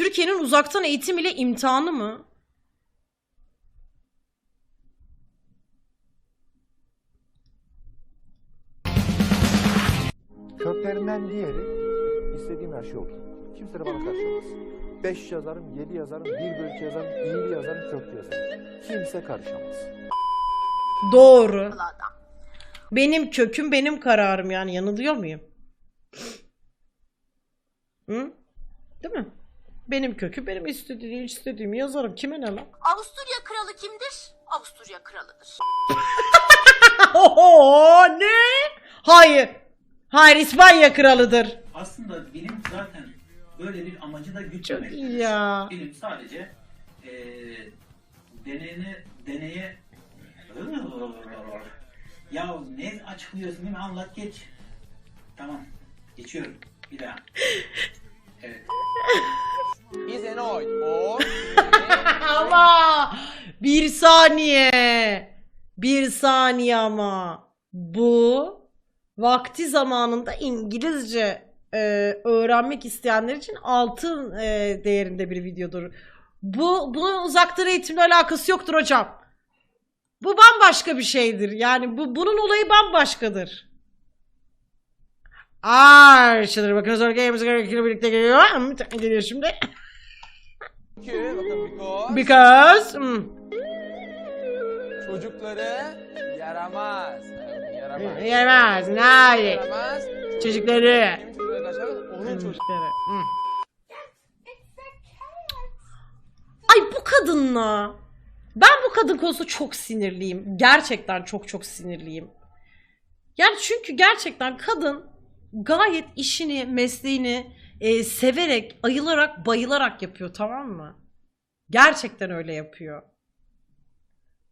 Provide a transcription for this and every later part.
Türkiye'nin uzaktan eğitim ile imtihanı mı? Köklerinden diğeri istediğim her şey olur. Kimse de bana karışamaz. Beş yazarım, yedi yazarım, bir bölük yazarım, iyili yazarım, köklü yazarım. Kimse karışamaz. Doğru. Benim köküm benim kararım yani yanılıyor muyum? Hı? Değil mi? Benim kökü benim istediğim, istediğimi yazarım. Kime ne lan? Avusturya kralı kimdir? Avusturya kralıdır. Oho, ne? Hayır. Hayır İspanya kralıdır. Aslında bilim zaten böyle bir amacı da Çok gütmemek. iyi ya. Bilim sadece eee deneyine, deneye... Ya ne açıklıyorsun değil mi? Anlat geç. Tamam. Geçiyorum. Bir daha. Evet. Is an oid or Ama bir saniye. Bir saniye ama. Bu vakti zamanında İngilizce e, öğrenmek isteyenler için altın e, değerinde bir videodur. Bu bunun uzaktan eğitimle alakası yoktur hocam. Bu bambaşka bir şeydir. Yani bu bunun olayı bambaşkadır. Şimdi bakın sonra games birlikte geliyor. Geliyor şimdi. Çünkü bakın because Because hmm, çocukları yaramaz. Yaramaz. Yaramaz. Hayır. Yaramaz. Çocukları. Benim çocukları. Onun çocukları. Çocukları. hmm. Ay bu kadınla. Ben bu kadın konusunda çok sinirliyim. Gerçekten çok çok sinirliyim. Yani çünkü gerçekten kadın gayet işini, mesleğini e, severek, ayılarak, bayılarak yapıyor tamam mı? Gerçekten öyle yapıyor.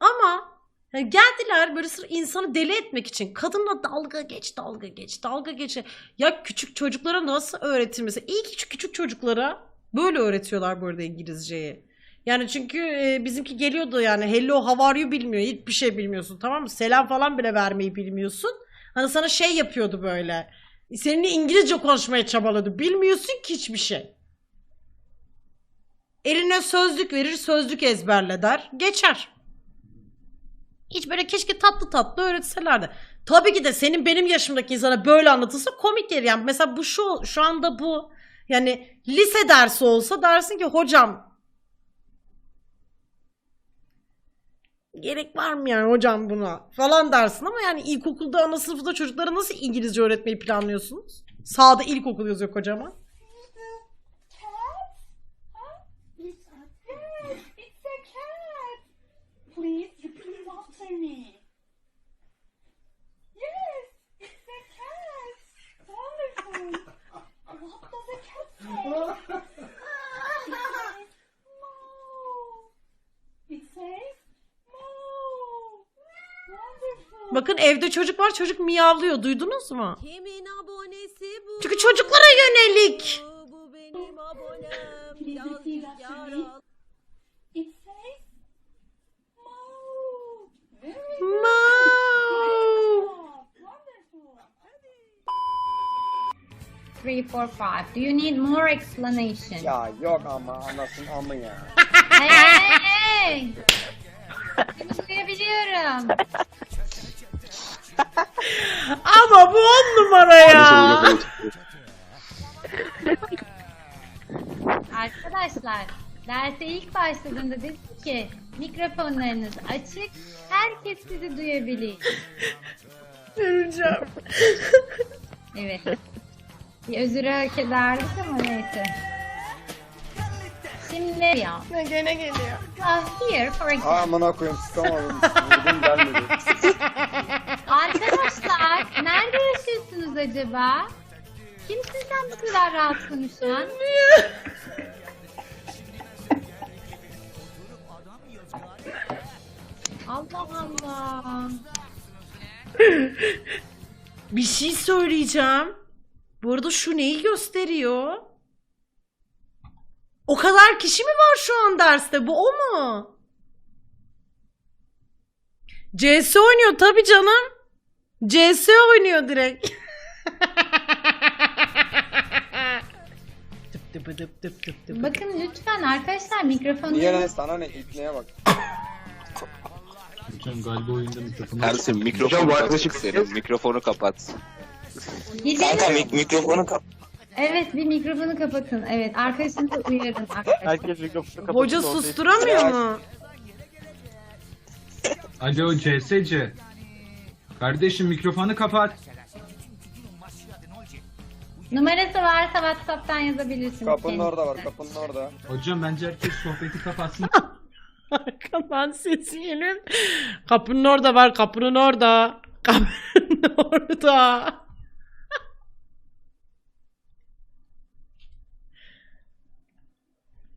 Ama ya geldiler böyle sırf insanı deli etmek için kadınla dalga geç, dalga geç, dalga geç. Ya küçük çocuklara nasıl öğretilmesi? İyi ki küçük çocuklara böyle öğretiyorlar bu arada İngilizceyi. Yani çünkü e, bizimki geliyordu yani hello how are you bilmiyor. Hiçbir şey bilmiyorsun tamam mı? Selam falan bile vermeyi bilmiyorsun. Hani sana şey yapıyordu böyle. Seninle İngilizce konuşmaya çabaladı. Bilmiyorsun ki hiçbir şey. Eline sözlük verir, sözlük ezberle der. Geçer. Hiç böyle keşke tatlı tatlı öğretselerdi. Tabii ki de senin benim yaşımdaki insana böyle anlatılsa komik gelir. Yani mesela bu şu şu anda bu yani lise dersi olsa dersin ki hocam gerek var mı yani hocam buna falan dersin ama yani ilkokulda ana sınıfta çocuklara nasıl İngilizce öğretmeyi planlıyorsunuz? Sağda ilkokul yazıyor kocaman. Bakın evde çocuk var çocuk miyavlıyor duydunuz mu? Kimin abonesi bu? Çünkü çocuklara yönelik. Bu benim abonem. Good. Wonderful. three, four, five. Do you need more explanation? Ya yok ama anasın amı ya. Hey! Seni duyabiliyorum. Ama bu on numara ya. Arkadaşlar, derse ilk başladığında dedim ki mikrofonlarınız açık, herkes sizi duyabilir. Öleceğim. Evet. Bir özürü hak ederdik ama neyse. Şimdi ya. Ne gene geliyor. Uh, here for example. Amına koyayım sıkamadım. Vurdum gelmedi. acaba? Kim sizden bu kadar rahat konuşan? Allah Allah. Bir şey söyleyeceğim. Bu arada şu neyi gösteriyor? O kadar kişi mi var şu an derste? Bu o mu? CS oynuyor tabii canım. CS oynuyor direkt. Tıp tıp dıp dıp dıp dıp dıp. Bakın lütfen arkadaşlar mikrofonu Niye lan sana ne? İpneye bak. Hocam galiba oyunda mikrofonu Ersin mikrofonu kapat senin. Mikrofonu kapat. Gidelim. mikrofonu kapat. Evet bir mikrofonu kapatın. Evet arkadaşınızı uyarın arkadaşlar. Herkes mikrofonu kapatsın. Hoca susturamıyor mu? Alo CSC. Kardeşim mikrofonu kapat. Numarası varsa WhatsApp'tan yazabilirsiniz. Kapının orada var, kapının orada. Hocam bence herkes sohbeti kapatsın. Arkadan sesi geliyor. Kapının orada var, kapının orada. Kapının orada.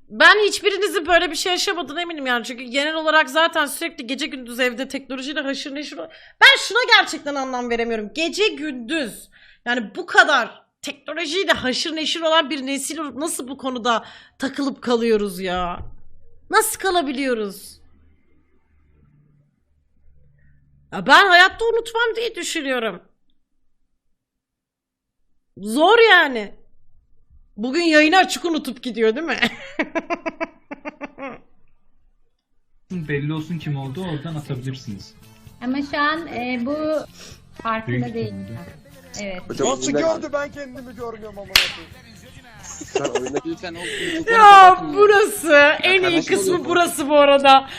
Ben hiçbirinizin böyle bir şey yaşamadığına eminim yani. Çünkü genel olarak zaten sürekli gece gündüz evde teknolojiyle haşır neşir. Ben şuna gerçekten anlam veremiyorum. Gece gündüz yani bu kadar teknolojiyle haşır neşir olan bir nesil olup nasıl bu konuda takılıp kalıyoruz ya? Nasıl kalabiliyoruz? Ya ben hayatta unutmam diye düşünüyorum. Zor yani. Bugün yayını açık unutup gidiyor değil mi? Belli olsun kim oldu oradan atabilirsiniz. Ama şu an e, bu farkında Büyük değil. ihtimalle. Evet. Nasıl gördü ben kendimi görmüyorum amına koyayım. Lütfen ya burası en iyi kısmı burası bu arada.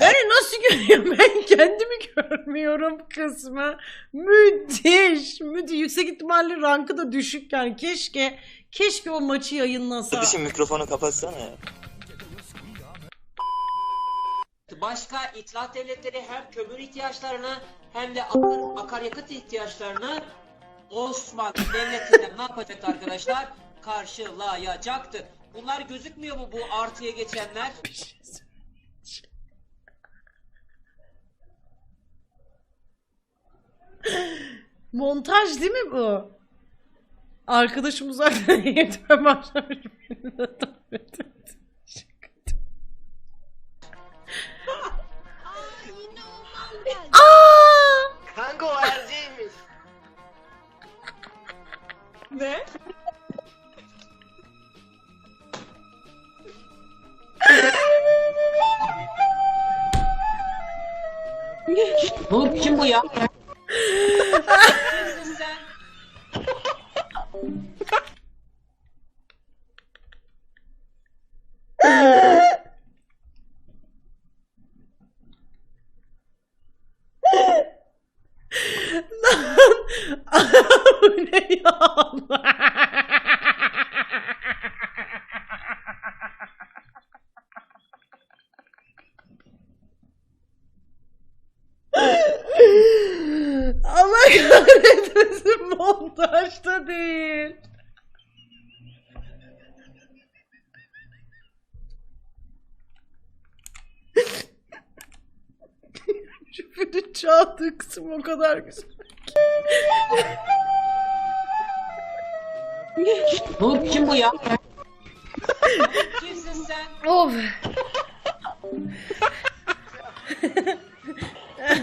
Beni nasıl görüyorum ben kendimi görmüyorum kısmı. Müthiş. Müthiş. Yüksek ihtimalle rankı da düşük yani. Keşke keşke o maçı yayınlasa. mikrofonu kapatsana ya. Başka itilaf devletleri hem kömür ihtiyaçlarını hem de akar- akaryakıt ihtiyaçlarını Osmanlı devletinden ne yapacaktı arkadaşlar? Karşılayacaktı. Bunlar gözükmüyor mu bu artıya geçenler? Montaj değil mi bu? Arkadaşım uzaktan yetmeye başlamış. Aa! Kanka o erceğiymiş. Ne? bu kim bu ya? Kimsin sen? Bu ne ya Allah? Allah kahretmesin montajda değil. Küfürün çaldığı kısım o kadar güzel. Bu kim bu ya? Kimsin sen? Of.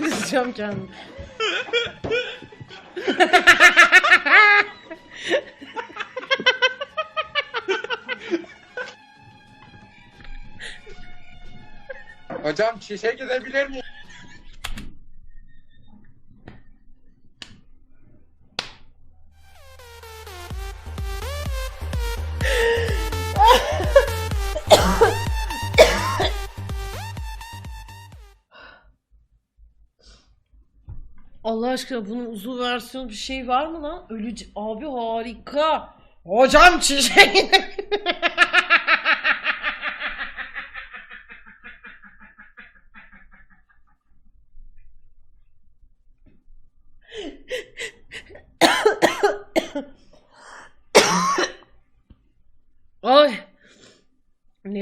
Kızacağım kendimi. Hocam şişe gidebilir miyim? Allah aşkına bunun uzun versiyon bir şey var mı lan? Ölücü abi harika. Hocam çiçeği. Ay.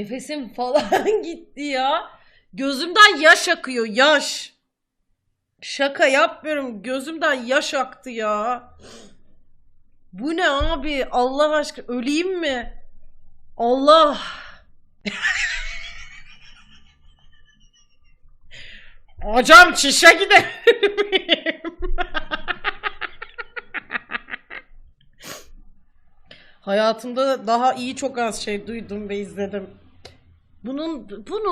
Nefesim falan gitti ya. Gözümden yaş akıyor, yaş. Şaka yapmıyorum. Gözümden yaş aktı ya. Bu ne abi? Allah aşkına öleyim mi? Allah. Hocam çişe gidelim. Hayatımda daha iyi çok az şey duydum ve izledim. Bunun bunu